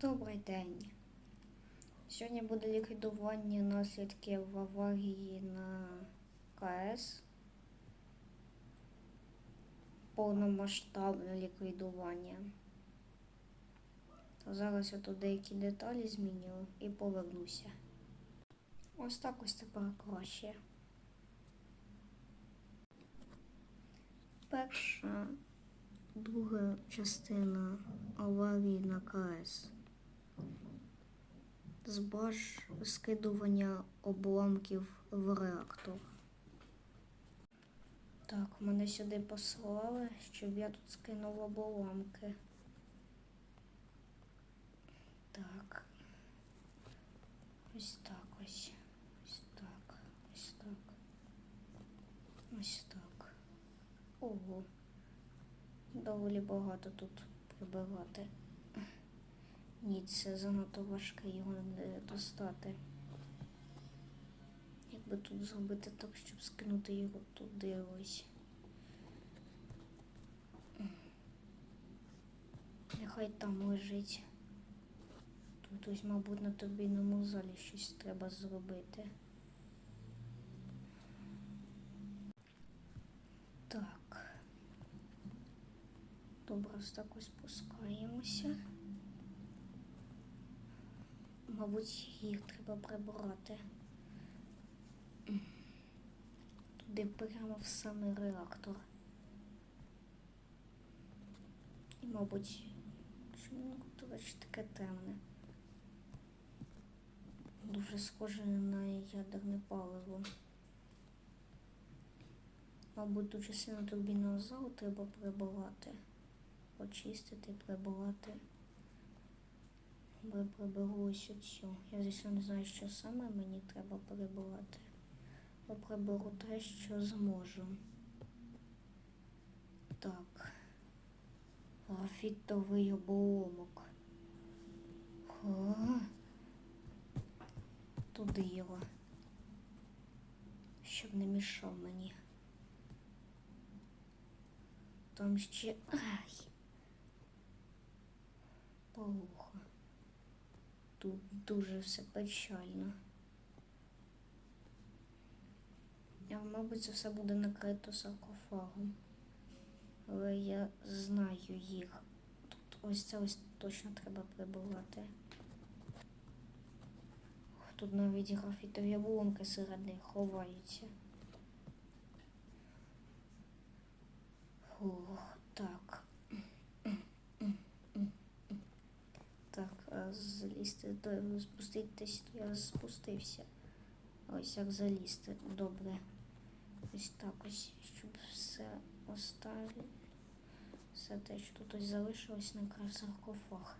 Добрий день. Сьогодні буде ліквідування наслідків аварії на КС. Повномасштабне ліквідування. Зараз я тут деякі деталі зміню і повернуся. Ось так ось тепер краще. Перша, друга частина аварії на КС. Збаж скидування обламків в реактор. Так, мене сюди послали, щоб я тут скинув обламки. Так. Ось так ось. Ось так. Ось так. Ось так. Ого. Доволі багато тут прибирати. Ні, це занадто важке його не достати. Якби тут зробити так, щоб скинути його туди ось. Нехай там лежить. Тут ось, мабуть, на турбійному залі щось треба зробити. Так. Добре, ось так ось спускаємося. Мабуть, їх треба прибрати. Туди прямо в самий реактор. І, мабуть, чому тут таке темне? Дуже схоже на ядерне паливо. Мабуть, ту частину турбінного залу треба прибирати. Очистити, прибирати. Я приберу ось оцю. Я звісно не знаю, що саме мені треба прибирати. Я приберу те, що зможу. Так. Графітовий обломок. О, туди його. Щоб не мішав мені. Там ще. Ай! Полуха. Тут дуже все печально. А, мабуть, це все буде накрито саркофагом. Але я знаю їх. Тут ось це ось точно треба прибувати. Тут навіть графітові обломки серед них ховаються. Фух, так. Залізти, то спуститись, я спустився. Ось як залізти. Добре. Ось так ось, щоб все оставити. Все те, що тут ось залишилось на саркофаг.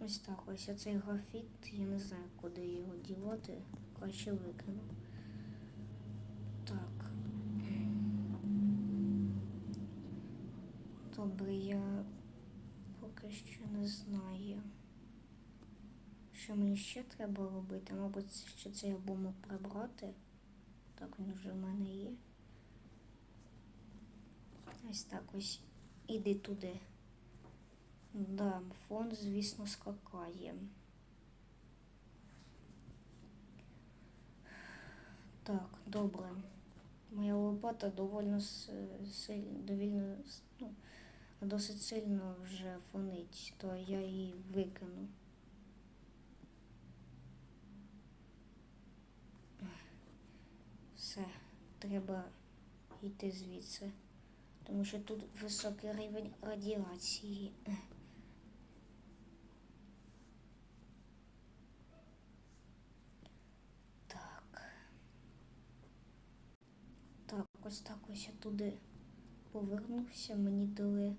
Ось так ось оцей графіт, я не знаю, куди його дівати, краще викину. Так. Добре, я поки що не знаю. Що мені ще треба робити? Мабуть, ще цей обомок прибрати. Так, він вже в мене є. Ось так ось. Іди туди. Да, фон, звісно, скакає. Так, добре. Моя лопата довольно сильно, довільно, ну, досить сильно вже фонить, то я її викину. Все, треба йти звідси, тому що тут високий рівень радіації. Так. Ось так ось я туди повернувся, мені дали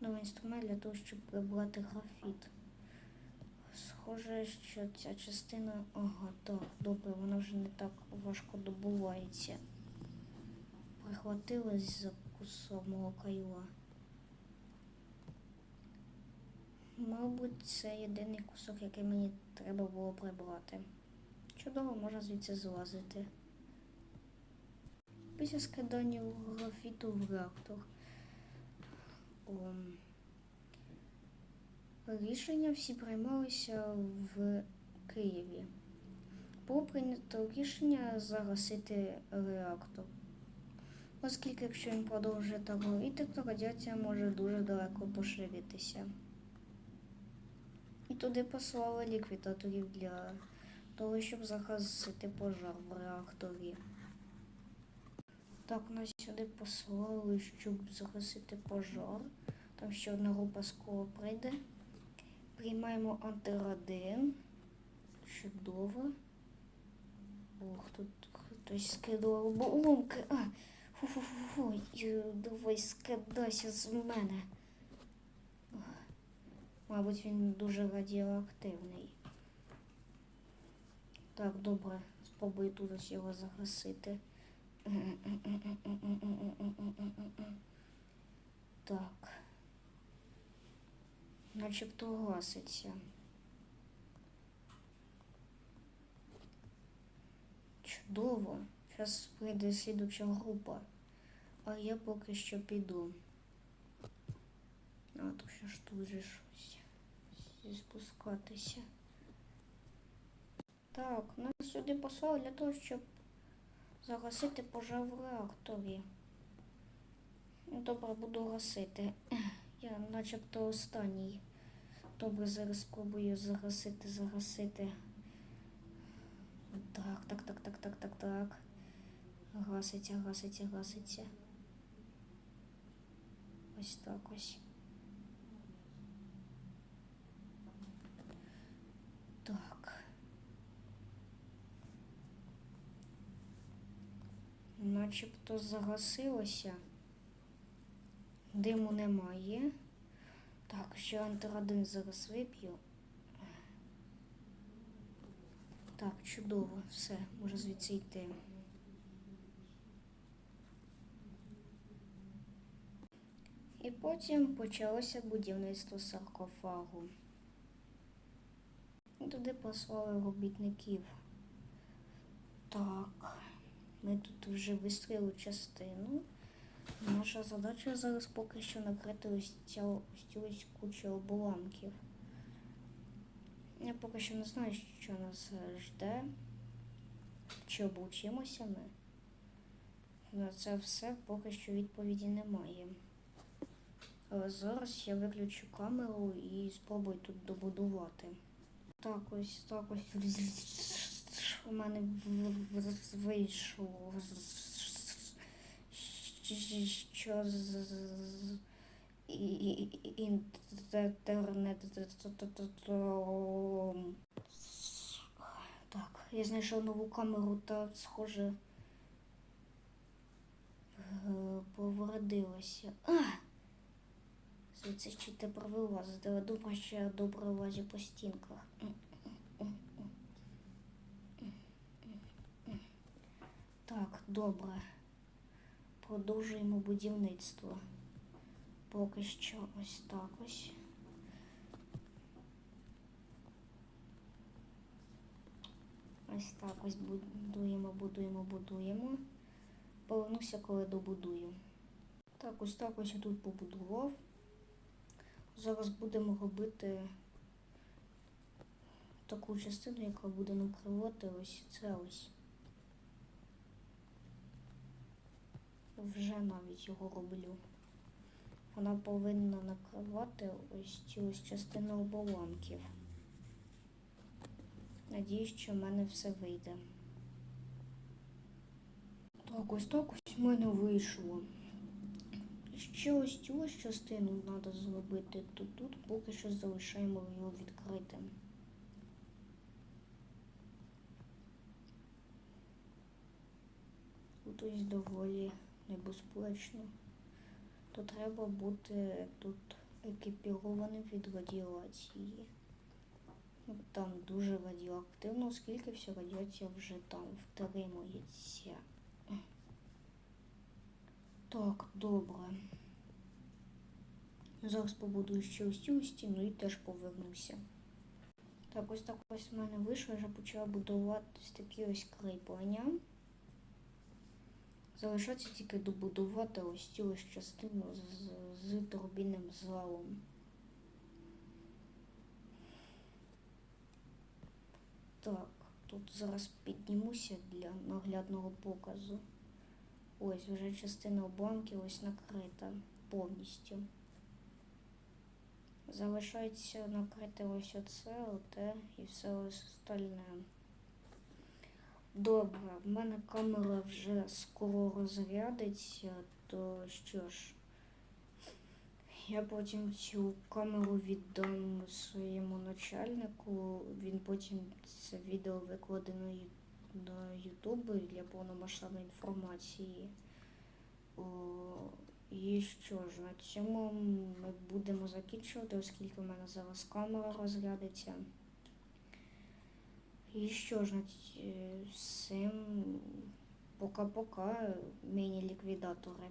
новий інструмент для того, щоб прибрати графіт. Схоже, що ця частина... Ага, так, добре, вона вже не так важко добувається. Прихватилась за кусок мого кайла. Мабуть, це єдиний кусок, який мені треба було прибрати. Чудово, можна звідси злазити. Після скидання графіту в реактор. рішення всі приймалися в Києві. Було прийнято рішення загасити реактор. Оскільки, якщо він продовжує так горіти, то радіація може дуже далеко поширитися. І туди послали ліквідаторів для того, щоб загасити пожар в реакторі. Так, нас сюди послали, щоб загасити пожар. Там ще одна група скоро прийде. Приймаємо антирадин. Чудово. Ох, тут хтось скидав оболонки. А, фу-фу-фу, давай скидайся з мене. Мабуть, він дуже радіоактивний. Так, добре, спробую тут його загасити. Так. Начебто гаситься. Чудово. Зараз прийде слідуча група. А я поки що піду. А то ще ж тут же щось. Спускатися. Так, нас сюди послали для того, щоб загасити пожар в реакторі. Ну, Добре, буду гасити. Я начебто останній. Добре, зараз спробую загасити, загасити. Так, так, так, так, так, так, так. Гаситься, гаситься, гаситься. Ось так ось. Так. Начебто загасилося. Диму немає. Так, ще антирадин зараз вип'ю. Так, чудово, все, можу звідси йти. І потім почалося будівництво саркофагу. Туди послали робітників. Так, ми тут вже вистріли частину. Наша задача зараз поки що накрити ось ця ось цю ось кучу обламків. Я поки що не знаю, що нас жде, чи облучимося ми. На це все поки що відповіді немає. Але зараз я виключу камеру і спробую тут добудувати. Так, ось так ось у мене вийшло. Що з- інтернет. Так, я знайшов нову камеру та схоже е, повредилася. А! Звідси чи тепер вилазити, але думаю, що я добре лазю по стінках. Так, добре. Продовжуємо будівництво. Поки що ось так ось. Ось так ось будуємо, будуємо, будуємо. Повернуся, коли добудую. Так, ось так ось я тут побудував. Зараз будемо робити таку частину, яка буде накривати ось це ось. Вже навіть його роблю. Вона повинна накривати ось цю ось частину оболонків. Надіюсь, що в мене все вийде. Так, ось так ось в мене вийшло. Ще ось цю ось частину треба зробити, то тут поки що залишаємо його відкритим. Тут ось доволі небезпечно. То треба бути тут екіпірованим від радіації. Ну, Там дуже радіоактивно, оскільки вся радіація вже там втримується. Так, добре. Зараз побудую ще ось цю стіну і теж повернуся. Так, ось так ось в мене вийшло, я вже почала будувати ось такі ось кріплення. Залишається тільки добудувати ось цю ось частину з, з турбінним залом. Так, тут зараз піднімуся для наглядного показу. Ось вже частина обламків ось накрита повністю. Залишається накрити ось оце, оте і все остальне. Добре, в мене камера вже скоро розрядиться, то що ж, я потім цю камеру віддам своєму начальнику. Він потім це відео викладе на Ю- на Ютуб для повномасштабної інформації. О, і що ж, на цьому ми будемо закінчувати, оскільки в мене зараз камера розрядиться. І що ж, на ць- е, пока-пока, міні-ліквідатори.